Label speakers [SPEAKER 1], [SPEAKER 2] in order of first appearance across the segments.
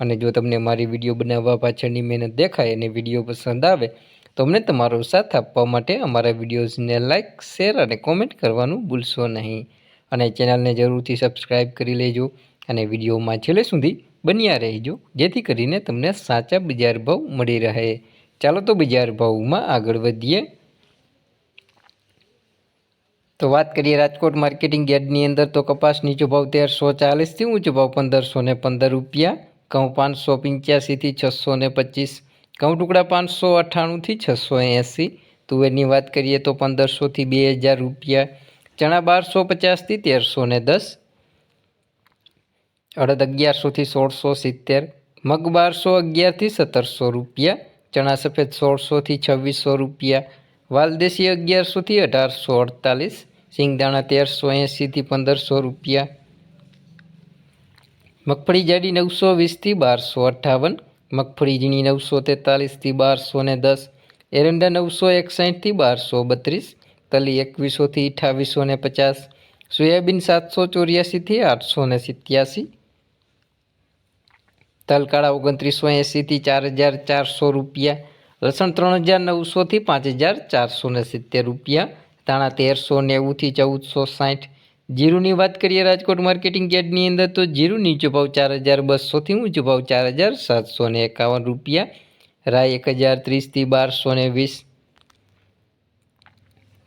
[SPEAKER 1] અને જો તમને મારી વીડિયો બનાવવા પાછળની મહેનત દેખાય અને વીડિયો પસંદ આવે, તો અમને તમારો સાથ આપવા માટે અમારા વિડીયોઝને લાઇક શેર અને કોમેન્ટ કરવાનું ભૂલશો નહીં. અને ચેનલને જરૂરથી સબસ્ક્રાઈબ કરી લેજો અને વિડીયોમાં છેલ્લે સુધી બન્યા રહેજો, જેથી કરીને તમને સાચા બજાર ભાવ મળી રહે. ચાલો તો બજાર ભાવમાં આગળ વધીએ. તો વાત કરીએ રાજકોટ માર્કેટિંગ યાર્ડની અંદર તો કપાસ નીચો ભાવ તેરસો ચાલીસથી ઊંચો ભાવ પંદરસો ને પંદર રૂપિયા ઘઉં પાંચસો પંચ્યાસીથી છસો ને પચીસ, ઘઉં ટુકડા પાંચસો અઠ્ઠાણુંથી છસો એંસી. તુવેરની વાત કરીએ તો પંદરસોથી બે હજાર રૂપિયા, ચણા બારસો પચાસથી તેરસો ને દસ, અડદ અગિયારસોથી સોળસો સિત્તેર, મગ બારસો અગિયારથી સત્તરસો રૂપિયા, ચણા સફેદ સોળસોથી છવ્વીસો રૂપિયા, વાલદેશી અગિયારસોથી અઢારસો અડતાલીસ, સિંગદાણા તેરસો એંસીથી પંદરસો રૂપિયા મગફળી જાડી નવસો વીસથી બારસો અઠ્ઠાવન મગફળી ઝીણી નવસો તેતાલીસથી બારસો ને દસ, એરંડા નવસો એકસાઠથી બારસો બત્રીસ, તલી એકવીસોથી અઠાવીસો ને પચાસ, સોયાબીન સાતસો ચોર્યાસીથી આઠસો ને સિત્યાસી, તલકાળા ઓગણત્રીસો એંસીથી ચાર હજાર ચારસો રૂપિયા, લસણ ત્રણ હજાર નવસોથી પાંચ હજાર ચારસો ને સિત્તેર રૂપિયા, ધાણા તેરસો નેવુંથી ચૌદસો સાઠ જીરુની વાત કરીએ રાજકોટ માર્કેટિંગ યાર્ડની અંદર, તો જીરું નીચો ભાવ ચાર હજાર બસોથી ઊંચો ભાવ ચાર હજાર સાતસો ને એકાવન રૂપિયા, રાય એક હજાર ત્રીસથી બારસો ને વીસ,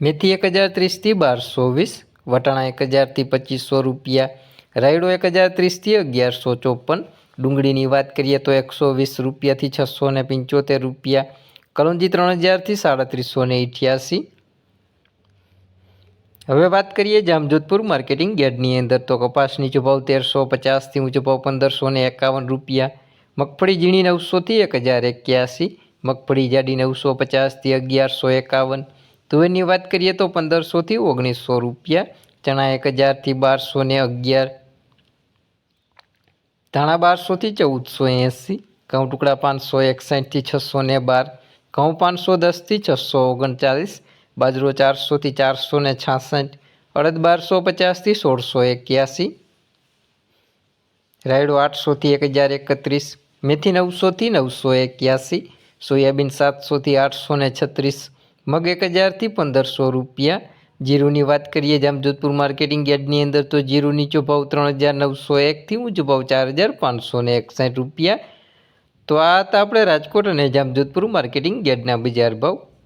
[SPEAKER 1] મેથી એક હજાર ત્રીસથી બારસો વીસ, વટાણા એક હજારથી પચીસો રૂપિયા, રાયડો એક હજાર ત્રીસથી અગિયારસો ચોપન, ડુંગળીની વાત કરીએ તો એકસો વીસ રૂપિયાથી છસો ને પંચોતેર રૂપિયા, કલોંજી ત્રણ હજારથી સાડત્રીસો ને અઠ્યાસી હવે વાત કરીએ જામજોધપુર માર્કેટિંગ યાર્ડની અંદર. તો કપાસ નીચો તેરસો પચાસથી ઊંચો ભાવ પંદરસો ને એકાવન રૂપિયા. મગફળી ઝીણી નવસોથી એક હજાર એક્યાસી. મગફળી જાડી નવસો પચાસથી અગિયારસો એકાવન. તુવેરની વાત કરીએ તો પંદરસોથી ઓગણીસો રૂપિયા. ચણા એક હજારથી બારસો ને અગિયાર. ધાણા બારસોથી ચૌદસો એંસી. ઘઉં ટુકડા પાંચસો એકસાઠથી છસો ને બાર. ઘઉં પાંચસો દસથી છસો ઓગણચાલીસ. બાજરો ચારસોથી ચારસો ને છાસઠ, અડદ બારસો પચાસથી સોળસો એક્યાસી, રાયડો આઠસોથી એક હજાર એકત્રીસ, મેથી નવસોથી નવસો એક્યાસી, સોયાબીન સાતસોથી આઠસો ને છત્રીસ, મગ એક હજારથી પંદરસો રૂપિયા. જીરુની વાત કરીએ જામજોધપુર માર્કેટિંગ યાર્ડની અંદર તો જીરુ નીચો ભાવ ત્રણ હજાર નવસો એકથી ઊંચો ભાવ ચાર હજાર પાંચસો ને એકસાઠ રૂપિયા. તો આ હતા આપણે રાજકોટ અને જામજોધપુર માર્કેટિંગ યાર્ડના બજાર ભાવ.